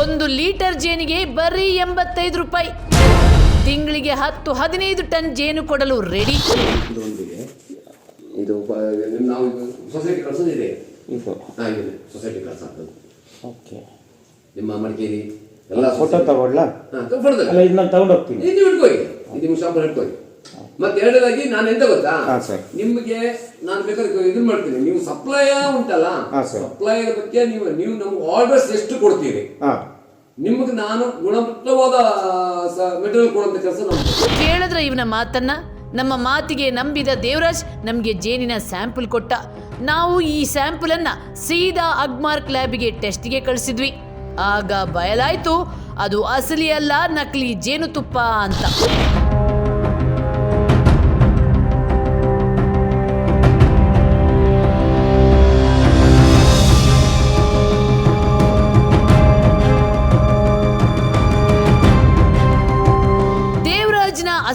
ಒಂದು ಲೀಟರ್ ಜೇನಿಗೆ ಬರೀ ಎಂಬತ್ತೈದು ರೂಪಾಯಿ. ತಿಂಗಳಿಗೆ ಹತ್ತು ಹದಿನೈದು ಟನ್ ಜೇನು ಕೊಡಲು ರೆಡಿ ಇದು ಇದು ನಾವು ಸೊಸೈಟಿ ಕಳ್ಸೋದಿದೆ. ಹಾಗಿದೆ ಸೊಸೈಟಿ ಕಳ್ಸೋದು ಓಕೆ. ನಿಮ್ಮ ಮಡಿಕೇರಿ ಎಲ್ಲ ಫೋಟೋ ತಗೊಳ್ಳ? ಹಾಂ ತಗೊಳ್ದಲ್ಲ ಅಲ್ಲ ಇದನ್ನ ತಗೊಂಡು ಹೋಗ್ತೀನಿ ಇದು ಇಟ್ಕೊಳ್ಳಿ ಇದು ನಿಮ್ಮ ಶಾಪಲ್ಲಿ ಇಟ್ಕೊಳ್ಳಿ ಮತ್ತೆ ಎರಡನೇದಾಗಿ ನಾನು ಎಂತ ಗೊತ್ತಾ? ನಿಮ್ಗೆ ಸರ್. ನಿಮಗೆ ನಾನು ಬೇಕಾದ್ರೆ ಇದನ್ನ ಮಾಡ್ತೀನಿ. ನೀವು ಸಪ್ಲೈ ಉಂಟಲ್ಲ? ಸಪ್ಲೈ ಬಗ್ಗೆ ನೀವು ನೀವು ನಮ್ಗೆ ಆರ್ಡರ್ಸ್ ಎಷ್ಟು ಕೊಡ್ತೀರಿ? ನಿಮಗೆ ನಾನು ಗುಣಮಟ್ಟವಾದ ಮೆಟೀರಿಯಲ್ ಕೊಡುವಂತ ಕೆಲಸ ಕೇಳಿದ್ರೆ ಕೇಳಿದ್ರ ಇವನ ಮಾತನ್ನ ನಮ್ಮ ಮಾತಿಗೆ ನಂಬಿದ ದೇವರಾಜ್ ನಮಗೆ ಜೇನಿನ ಸ್ಯಾಂಪಲ್ ಕೊಟ್ಟ. ನಾವು ಈ ಸ್ಯಾಂಪಲ್ ಅನ್ನ ಸೀದಾ ಅಗ್ಮಾರ್ಕ್ ಲ್ಯಾಬಿಗೆ ಟೆಸ್ಟ್ಗೆ ಕಳಿಸಿದ್ವಿ. ಆಗ ಬಯಲಾಯ್ತು ಅದು ಅಸಲಿ ಅಲ್ಲ ನಕಲಿ ಜೇನುತುಪ್ಪ ಅಂತ.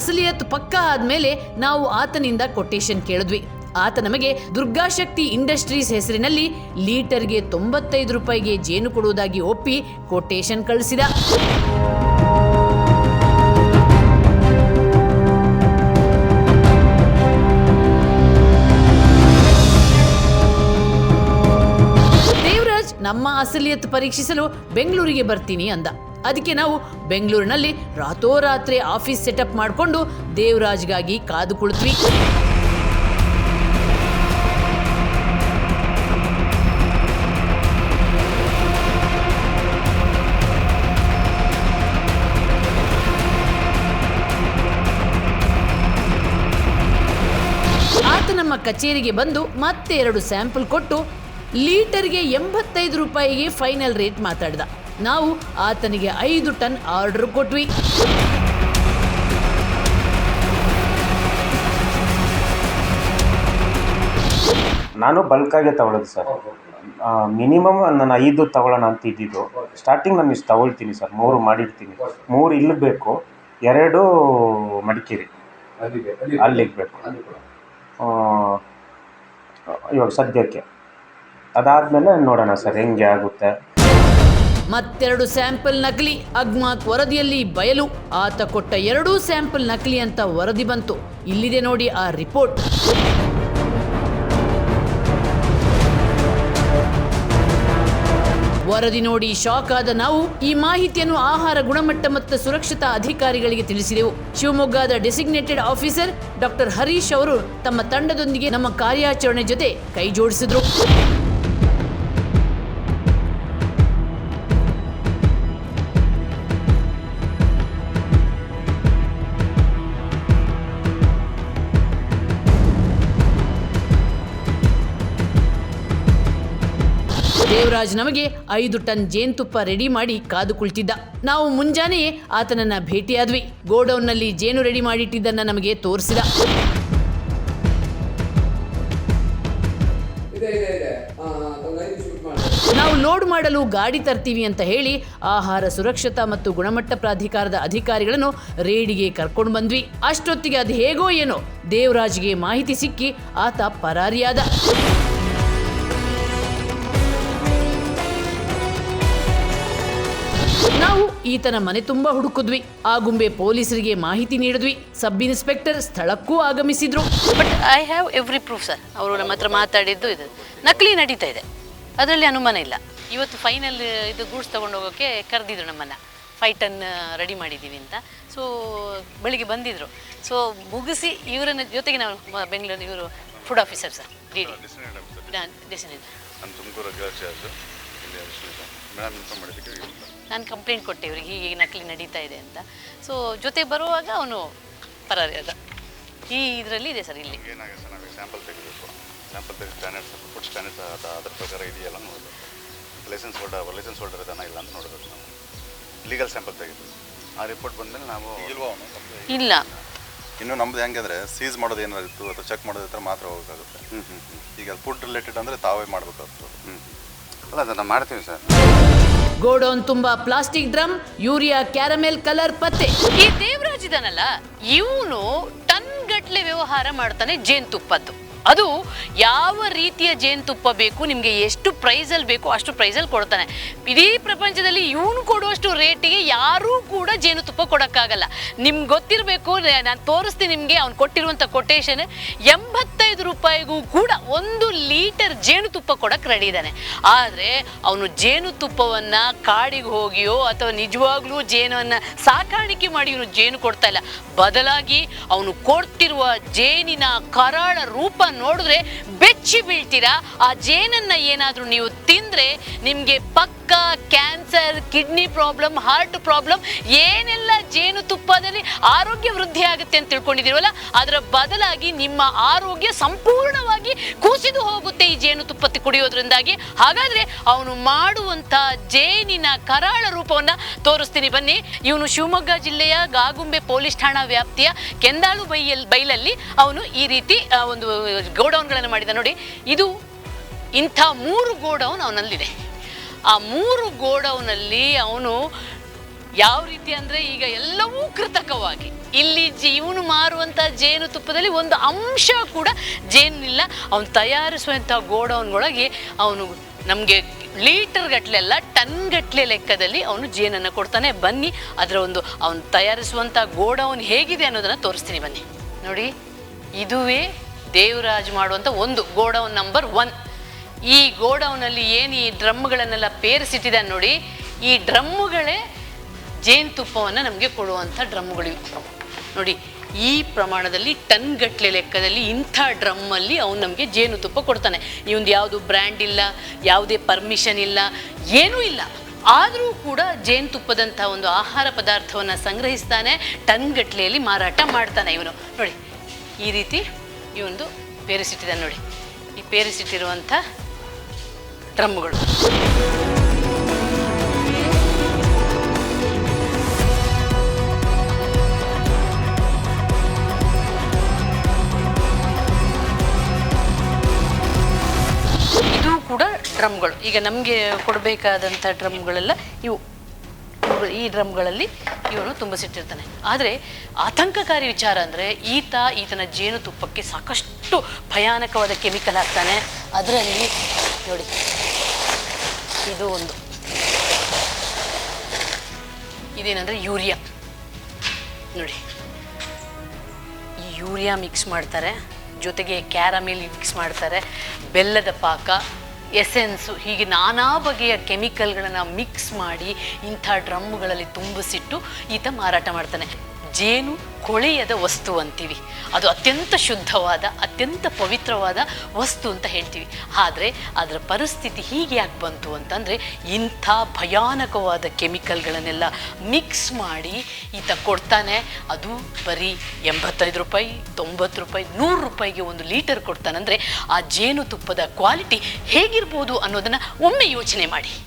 ಅಸಲಿಯತ್ ಪಕ್ಕ ಆದ್ಮೇಲೆ ನಾವು ಆತನಿಂದ ಕೊಟೇಶನ್ ಕೇಳಿದ್ವಿ. ಆತ ನಮಗೆ ದುರ್ಗಾಶಕ್ತಿ ಇಂಡಸ್ಟ್ರೀಸ್ ಹೆಸರಿನಲ್ಲಿ ಲೀಟರ್ಗೆ ತೊಂಬತ್ತೈದು ರೂಪಾಯಿಗೆ ಜೇನು ಕೊಡುವುದಾಗಿ ಒಪ್ಪಿ ಕೊಟೇಶನ್ ಕಳಿಸಿದ. ದೇವರಾಜ್, ನಮ್ಮ ಅಸಲಿಯತ್ ಪರೀಕ್ಷಿಸಲು ಬೆಂಗಳೂರಿಗೆ ಬರ್ತೀನಿ ಅಂದ. ಅದಕ್ಕೆ ನಾವು ಬೆಂಗಳೂರಿನಲ್ಲಿ ರಾತೋರಾತ್ರಿ ಆಫೀಸ್ ಸೆಟಪ್ ಮಾಡಿಕೊಂಡು ದೇವರಾಜ್ಗಾಗಿ ಕಾದು ಕುಳಿತ್ವಿ ನಮ್ಮ ಕಚೇರಿಗೆ ಬಂದು ಮತ್ತೆ ಎರಡು ಸ್ಯಾಂಪಲ್ ಕೊಟ್ಟು ಲೀಟರ್ಗೆ ಎಂಬತ್ತೈದು ರೂಪಾಯಿಗೆ ಫೈನಲ್ ರೇಟ್ ಮಾತಾಡ್ದ. ನಾವು ಆತನಿಗೆ ಐದು ಟನ್ ಆರ್ಡರ್ ಕೊಟ್ವಿ. ನಾನು ಬಲ್ಕಾಗೆ ತಗೊಳ್ಳೋದು ಸರ್. ಮಿನಿಮಮ್ ನಾನು ಐದು ತಗೊಳ್ಳೋಣ ಅಂತ ಇದ್ದಿದ್ದು. ಸ್ಟಾರ್ಟಿಂಗ್ ನಾನು ಇಷ್ಟು ತಗೊಳ್ತೀನಿ ಸರ್. ಮೂರು ಮಾಡಿರ್ತೀನಿ. ಮೂರು ಇಲ್ಲಿ ಬೇಕು. ಎರಡು ಮಡಿಕೇರಿ. ಅಲ್ಲಿಗೆ ಬೇಕು. ಆ, ಇವಾಗ ಸದ್ಯಕ್ಕೆ. ಅದಾದಮೇಲೆ ನೋಡೋಣ ಸರ್ ಹೆಂಗೆ ಆಗುತ್ತೆ. ಮತ್ತೆರಡು ಸ್ಯಾಂಪಲ್ ನಕಲಿ ಅಗ್ಮಾತ್ ವರದಿಯಲ್ಲಿ ಬಯಲು, ಆತ ಕೊಟ್ಟ ಎರಡೂ ಸ್ಯಾಂಪಲ್ ನಕಲಿ ಅಂತ ವರದಿ ಬಂತು. ಇಲ್ಲಿದೆ ನೋಡಿ ಆ ರಿಪೋರ್ಟ್. ವರದಿ ನೋಡಿ ಶಾಕ್ ಆದ ನಾವು, ಈ ಮಾಹಿತಿಯನ್ನು ಆಹಾರ ಗುಣಮಟ್ಟ ಮತ್ತು ಸುರಕ್ಷತಾ ಅಧಿಕಾರಿಗಳಿಗೆ ತಿಳಿಸಿದೆವು. ಶಿವಮೊಗ್ಗದ ಡೆಸಿಗ್ನೇಟೆಡ್ ಆಫೀಸರ್ ಡಾಕ್ಟರ್ ಹರೀಶ್ ಅವರು ತಮ್ಮ ತಂಡದೊಂದಿಗೆ ನಮ್ಮ ಕಾರ್ಯಾಚರಣೆ ಜೊತೆ ಕೈ ಜೋಡಿಸಿದ್ರು. ದೇವರಾಜ್ ನಮಗೆ ಐದು ಟನ್ ಜೇನುತುಪ್ಪ ರೆಡಿ ಮಾಡಿ ಕಾದು ಕುಳಿತಿದ್ದ. ನಾವು ಮುಂಜಾನೆಯೇ ಆತನನ್ನ ಭೇಟಿಯಾದ್ವಿ. ಗೋಡೌನ್ನಲ್ಲಿ ಜೇನು ರೆಡಿ ಮಾಡಿಟ್ಟಿದ್ದನ್ನ ನಮಗೆ ತೋರಿಸಿದ. ನಾವು ಲೋಡ್ ಮಾಡಲು ಗಾಡಿ ತರ್ತೀವಿ ಅಂತ ಹೇಳಿ ಆಹಾರ ಸುರಕ್ಷತಾ ಮತ್ತು ಗುಣಮಟ್ಟ ಪ್ರಾಧಿಕಾರದ ಅಧಿಕಾರಿಗಳನ್ನು ರೇಡಿಗೆ ಕರ್ಕೊಂಡು ಬಂದ್ವಿ. ಅಷ್ಟೊತ್ತಿಗೆ ಅದು ಹೇಗೋ ಏನೋ ದೇವರಾಜ್ಗೆ ಮಾಹಿತಿ ಸಿಕ್ಕಿ ಆತ ಪರಾರಿಯಾದ. ಈತನ ಮನೆ ತುಂಬ ಹುಡುಕಿದ್ವಿ. ಆಗುಂಬೆ ಪೊಲೀಸರಿಗೆ ಮಾಹಿತಿ ನೀಡಿದ್ವಿ. ಸಬ್ ಇನ್ಸ್ಪೆಕ್ಟರ್ ಸ್ಥಳಕ್ಕೂ ಆಗಮಿಸಿದ್ರು. But I have every proof sir ಅವರು ನಮ್ಮ ಹತ್ರ ಮಾತಾಡಿದ್ದು ಇದು. ನಕಲಿ ನಡೀತಾ ಇದೆ. ಅದರಲ್ಲಿ ಅನುಮಾನ ಇಲ್ಲ. ಇವತ್ತು ಫೈನಲ್ ಇದು ಗೂಡ್ಸ್ ತೊಗೊಂಡು ಹೋಗೋಕೆ ಕರೆದಿದ್ರು ನಮ್ಮನ್ನು. ಫೈವ್ ಟನ್ ರೆಡಿ ಮಾಡಿದ್ದೀವಿ ಅಂತ. ಸೊ ಬೆಳಿಗ್ಗೆ ಬಂದಿದ್ರು. ಸೊ ಮುಗಿಸಿ ಇವರನ್ನ ಜೊತೆಗೆ ನಾವು ಬೆಂಗಳೂರಿನ ಬೆಂಗಳೂರು ಇವರು food officer sir D D ನಾನು ತುಮಕೂರು ಚಾರ್ಜು ಮೇಡಮ್ ಇನ್ಫಾರ್ಮ್ ಮಾಡಿದ್ದಕ್ಕೆ ನಾನು ಕಂಪ್ಲೇಂಟ್ ಕೊಟ್ಟೆ ಇವ್ರಿಗೆ ಹೀಗೆ ನಕಲಿ ನಡೀತಾ ಇದೆ ಅಂತ. ಸೊ ಜೊತೆ ಬರುವಾಗ ಅವನು ಪರಾರಿ ಅದ ಈ ಇದರಲ್ಲಿ ಇದೆ ಸರ್ ಇಲ್ಲಿ. ಏನಾಗಿದೆ ಸರ್ ನಮಗೆ ಸ್ಯಾಂಪಲ್ ತೆಗಿಬೇಕು. ಸ್ಯಾಂಪಲ್ ತೆಗೆದು ಸ್ಟ್ಯಾಂಡರ್ಡ್ಸ್ ಫುಡ್ ಸ್ಟ್ಯಾಂಡರ್ಡ್ಸ್ ಅದು ಅದ್ರ ಪ್ರಕಾರ ಇದೆಯಲ್ಲ ನೋಡಿ ಲೈಸೆನ್ಸ್ ಹೋಲ್ಡರ್ ಲೈಸೆನ್ಸ್ ಹೋಲ್ಡರ್ ಇದನ್ನ ಇಲ್ಲ ಅಂತ ನೋಡಬೇಕು ನಾವು. ಲೀಗಲ್ ಸ್ಯಾಂಪಲ್ ತೆಗಿತೀವಿ ಆ ರಿಪೋರ್ಟ್ ಬಂದಮೇಲೆ ನಾವು ಇಲ್ವಾ ಇಲ್ಲ. ಇನ್ನು ನಮ್ದು ಹೆಂಗಂದ್ರೆ ಅಂದರೆ ಸೀಸ್ ಮಾಡೋದು ಏನಾದ್ರು ಇತ್ತು ಅಥವಾ ಚೆಕ್ ಮಾಡೋದ್ರ ಮಾತ್ರ ಹೋಗೋಕ್ಕಾಗುತ್ತೆ ಈಗ ಫುಡ್ ರಿಲೇಟೆಡ್ ಅಂದರೆ ತಾವೇ ಮಾಡಬೇಕಾಗ್ತದೆ. ಹ್ಞೂ ಅಲ್ಲ ಅದನ್ನು ಮಾಡ್ತೀವಿ ಸರ್. ಗೋಡೌನ್ ತುಂಬಾ plastic drum urea caramel colour ಪತ್ತೆ. ಈ ದೇವರಾಜ್ ಇದನ್ನಲ್ಲ ಇವನು ಟನ್ ಗಟ್ಲೆ ವ್ಯವಹಾರ ಮಾಡ್ತಾನೆ ಜೇನುತುಪ್ಪದ್ದು ಅದು ಯಾವ ರೀತಿಯ ಜೇನುತುಪ್ಪ ಬೇಕು ನಿಮಗೆ ಎಷ್ಟು ಪ್ರೈಸಲ್ಲಿ ಬೇಕು ಅಷ್ಟು ಪ್ರೈಸಲ್ಲಿ ಕೊಡ್ತಾನೆ. ಇಡೀ ಪ್ರಪಂಚದಲ್ಲಿ ಇವನು ಕೊಡುವಷ್ಟು ರೇಟಿಗೆ ಯಾರೂ ಕೂಡ ಜೇನುತುಪ್ಪ ಕೊಡೋಕ್ಕಾಗಲ್ಲ. ನಿಮ್ಗೆ ಗೊತ್ತಿರಬೇಕು ನಾನು ತೋರಿಸ್ತೀನಿ ನಿಮಗೆ ಅವ್ನು ಕೊಟ್ಟಿರುವಂಥ ಕೊಟೇಶನ್ ಎಂಬತ್ತೈದು ರೂಪಾಯಿಗೂ ಕೂಡ ಒಂದು ಲೀಟರ್ ಜೇನುತುಪ್ಪ ಕೊಡಕ್ಕೆ ರೆಡಿ ಇದ್ದಾನೆ. ಆದರೆ ಅವನು ಜೇನುತುಪ್ಪವನ್ನು ಕಾಡಿಗೆ ಹೋಗಿಯೋ ಅಥವಾ ನಿಜವಾಗ್ಲೂ ಜೇನನ್ನು ಸಾಕಾಣಿಕೆ ಮಾಡಿ ಇವನು ಜೇನು ಕೊಡ್ತಾ ಇಲ್ಲ. ಬದಲಾಗಿ ಅವನು ಕೊಡ್ತಿರುವ ಜೇನಿನ ಕರಾಳ ರೂಪ ನೋಡಿದ್ರೆ ಬೆಚ್ಚಿ ಬೀಳ್ತೀರಾ? ಆ ಜೇನನ್ನ ಏನಾದರೂ ನೀವು ತಿಂದ್ರೆ ನಿಮಗೆ ಪಕ್ಕ cancer, kidney problem, heart problem ಏನೆಲ್ಲ ಜೇನುತುಪ್ಪದಲ್ಲಿ ಆರೋಗ್ಯ ವೃದ್ಧಿ ಆಗುತ್ತೆ ಅಂತ ತಿಳ್ಕೊಂಡಿದ್ದೀರಲ್ಲ, ಅದರ ಬದಲಾಗಿ ನಿಮ್ಮ ಆರೋಗ್ಯ ಸಂಪೂರ್ಣವಾಗಿ ಕುಸಿದು ಹೋಗುತ್ತೆ ಈ ಜೇನು ತುಪ್ಪತ್ತಿ ಕುಡಿಯೋದ್ರಿಂದಾಗಿ. ಹಾಗಾದ್ರೆ ಅವನು ಮಾಡುವಂತ ಜೇನಿನ ಕರಾಳ ರೂಪವನ್ನ ತೋರಿಸ್ತೀನಿ. ಬನ್ನಿ, ಇವನು ಶಿವಮೊಗ್ಗ ಜಿಲ್ಲೆಯ ಗಾಗುಂಬೆ ಪೊಲೀಸ್ ಠಾಣಾ ವ್ಯಾಪ್ತಿಯ ಕೆಂದಾಳು ಬೈಯಲ್, ಬೈಲಲ್ಲಿ ಅವನು ಈ ರೀತಿ ಒಂದು ಗೋಡೌನ್ಗಳನ್ನು ಮಾಡಿದ. ನೋಡಿ, ಇದು ಇಂಥ ಮೂರು ಗೋಡೌನ್ ಅವನಲ್ಲಿದೆ. ಆ ಮೂರು ಗೋಡೌನಲ್ಲಿ ಅವನು ಯಾವ ರೀತಿ ಅಂದರೆ ಈಗ ಎಲ್ಲವೂ ಕೃತಕವಾಗಿ ಇಲ್ಲಿ ಜೀವನು ಮಾರುವಂಥ ಜೇನುತುಪ್ಪದಲ್ಲಿ ಒಂದು ಅಂಶ ಕೂಡ ಜೇನಿಲ್ಲ. ಅವನು ತಯಾರಿಸುವಂಥ ಗೋಡೌನ್ಗೊಳಗೆ ಅವನು ನಮಗೆ ಲೀಟರ್ ಗಟ್ಟಲೆ ಅಲ್ಲ, ಟನ್ ಗಟ್ಟಲೆ ಲೆಕ್ಕದಲ್ಲಿ ಅವನು ಜೇನನ್ನು ಕೊಡ್ತಾನೆ. ಬನ್ನಿ, ಅದರ ಒಂದು ಅವನು ತಯಾರಿಸುವಂಥ ಗೋಡೌನ್ ಹೇಗಿದೆ ಅನ್ನೋದನ್ನು ತೋರಿಸ್ತೀನಿ ಬನ್ನಿ. ನೋಡಿ, ಇದುವೇ ದೇವರಾಜ್ ಮಾಡುವಂಥ ಒಂದು ಗೋಡೌನ್ ನಂಬರ್ ಒನ್. ಈ ಗೋಡೌನಲ್ಲಿ ಏನು ಈ ಡ್ರಮ್ಗಳನ್ನೆಲ್ಲ ಪೇರಿಸಿಟ್ಟಿದ್ದಾನೆ ನೋಡಿ, ಈ ಡ್ರಮ್ಮುಗಳೇ ಜೇನುತುಪ್ಪವನ್ನು ನಮಗೆ ಕೊಡುವಂಥ ಡ್ರಮ್ಗಳಿವೆ. ನೋಡಿ, ಈ ಪ್ರಮಾಣದಲ್ಲಿ ಟನ್ ಗಟ್ಟಲೆ ಲೆಕ್ಕದಲ್ಲಿ ಇಂಥ ಡ್ರಮ್ಮಲ್ಲಿ ಅವನು ನಮಗೆ ಜೇನುತುಪ್ಪ ಕೊಡ್ತಾನೆ. ಇವಂದು ಯಾವುದು ಬ್ರ್ಯಾಂಡ್ ಇಲ್ಲ, ಯಾವುದೇ ಪರ್ಮಿಷನ್ ಇಲ್ಲ, ಏನೂ ಇಲ್ಲ. ಆದರೂ ಕೂಡ ಜೇನುತುಪ್ಪದಂಥ ಒಂದು ಆಹಾರ ಪದಾರ್ಥವನ್ನು ಸಂಗ್ರಹಿಸ್ತಾನೆ, ಟನ್ ಗಟ್ಟಲೆಯಲ್ಲಿ ಮಾರಾಟ ಮಾಡ್ತಾನೆ ಇವನು. ನೋಡಿ, ಈ ರೀತಿ ಇವೊಂದು ಪೇರಿಸಿಟ್ಟಿದ್ದಾನೆ ನೋಡಿ. ಈ ಪೇರಿಸಿಟ್ಟಿರುವಂಥ ಡ್ರಮ್ಗಳು ಡ್ರಮ್ಗಳು. ಈಗ ನಮಗೆ ಕೊಡಬೇಕಾದಂಥ ಡ್ರಮ್ಗಳೆಲ್ಲ ಇವು. ಈ ಡ್ರಮ್ಗಳಲ್ಲಿ ಇವನು ತುಂಬಿಸಿಟ್ಟಿರ್ತಾನೆ. ಆದರೆ ಆತಂಕಕಾರಿ ವಿಚಾರ ಅಂದರೆ ಈತ ಈತನ ಜೇನುತುಪ್ಪಕ್ಕೆ ಸಾಕಷ್ಟು ಭಯಾನಕವಾದ ಕೆಮಿಕಲ್ ಹಾಕ್ತಾನೆ. ಅದರಲ್ಲಿ ನೋಡಿ. ಇದು ಒಂದು. ಇದೇನಂದರೆ ಯೂರಿಯಾ. ನೋಡಿ. ಯೂರಿಯಾ ಮಿಕ್ಸ್ ಮಾಡ್ತಾರೆ. ಜೊತೆಗೆ ಕ್ಯಾರಮಿಲ್ ಮಿಕ್ಸ್ ಮಾಡ್ತಾರೆ. ಬೆಲ್ಲದ ಪಾಕ. ಎಸೆನ್ಸು ಹೀಗೆ ನಾನಾ ಬಗೆಯ ಕೆಮಿಕಲ್ಗಳನ್ನು ಮಿಕ್ಸ್ ಮಾಡಿ ಇಂಥ ಡ್ರಮ್ಗಳಲ್ಲಿ ತುಂಬಿಸಿಟ್ಟು ಈತ ಮಾರಾಟ ಮಾಡ್ತಾನೆ. ಜೇನು ಕೊಳೆಯದ ವಸ್ತು ಅಂತೀವಿ. ಅದು ಅತ್ಯಂತ ಶುದ್ಧವಾದ, ಅತ್ಯಂತ ಪವಿತ್ರವಾದ ವಸ್ತು ಅಂತ ಹೇಳ್ತೀವಿ. ಆದರೆ ಅದರ ಪರಿಸ್ಥಿತಿ ಹೀಗೆ ಯಾಕೆ ಬಂತು ಅಂತಂದರೆ ಇಂಥ ಭಯಾನಕವಾದ ಕೆಮಿಕಲ್ಗಳನ್ನೆಲ್ಲ ಮಿಕ್ಸ್ ಮಾಡಿ ಈತ ಕೊಡ್ತಾನೆ. ಅದು ಬರೀ ಎಂಬತ್ತೈದು ರೂಪಾಯಿ, ತೊಂಬತ್ತು ರೂಪಾಯಿ, ನೂರು ರೂಪಾಯಿಗೆ ಒಂದು ಲೀಟರ್ ಕೊಡ್ತಾನಂದರೆ ಆ ಜೇನುತುಪ್ಪದ ಕ್ವಾಲಿಟಿ ಹೇಗಿರ್ಬೋದು ಅನ್ನೋದನ್ನು ಒಮ್ಮೆ ಯೋಚನೆ ಮಾಡಿ.